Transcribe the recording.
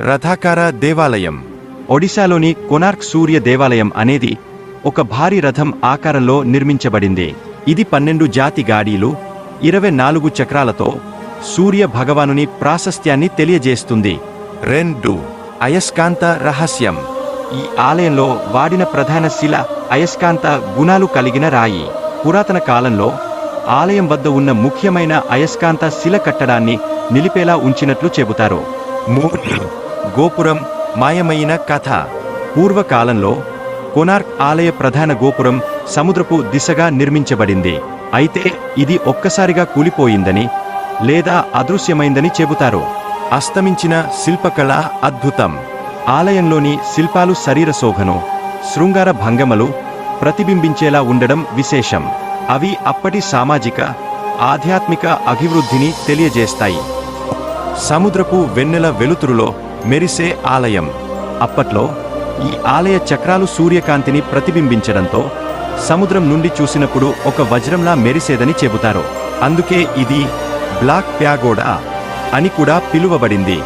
రథాకార దేవాలయం. ఒడిశాలోని కొనార్క్ సూర్య దేవాలయం అనేది ఒక భారీ రథం ఆకారంలో నిర్మించబడింది. ఇది పన్నెండు జాతి గాడీలు ఇరవై నాలుగు చక్రాలతో సూర్య భగవానుని ప్రాశస్త్యాన్ని తెలియజేస్తుంది. రెండు. అయస్కాంత రహస్యం. ఈ ఆలయంలో వాడిన ప్రధాన శిల అయస్కాంత గుణాలు కలిగిన రాయి. పురాతన కాలంలో ఆలయం వద్ద ఉన్న ముఖ్యమైన అయస్కాంత శిల కట్టడాన్ని నిలిపేలా ఉంచినట్లు చెబుతారు. మూడు. గోపురం మాయమైన కథ. పూర్వకాలంలో కొనార్క్ ఆలయ ప్రధాన గోపురం సముద్రపు దిశగా నిర్మించబడింది. అయితే ఇది ఒక్కసారిగా కూలిపోయిందని లేదా అదృశ్యమైందని చెబుతారు. అస్తమించిన శిల్పకళ అద్భుతం. ఆలయంలోని శిల్పాలు శరీర శోభను శృంగార భంగమలు ప్రతిబింబించేలా ఉండడం విశేషం. అవి అప్పటి సామాజిక ఆధ్యాత్మిక అభివృద్ధిని తెలియజేస్తాయి. సముద్రపు వెన్నెల వెలుతురులో మెరిసే ఆలయం. అప్పట్లో ఈ ఆలయ చక్రాలు సూర్యకాంతిని ప్రతిబింబించడంతో సముద్రం నుండి చూసినప్పుడు ఒక వజ్రంలా మెరిసేదని చెబుతారు. అందుకే ఇది బ్లాక్ ప్యాగోడా అని కూడా పిలువబడింది.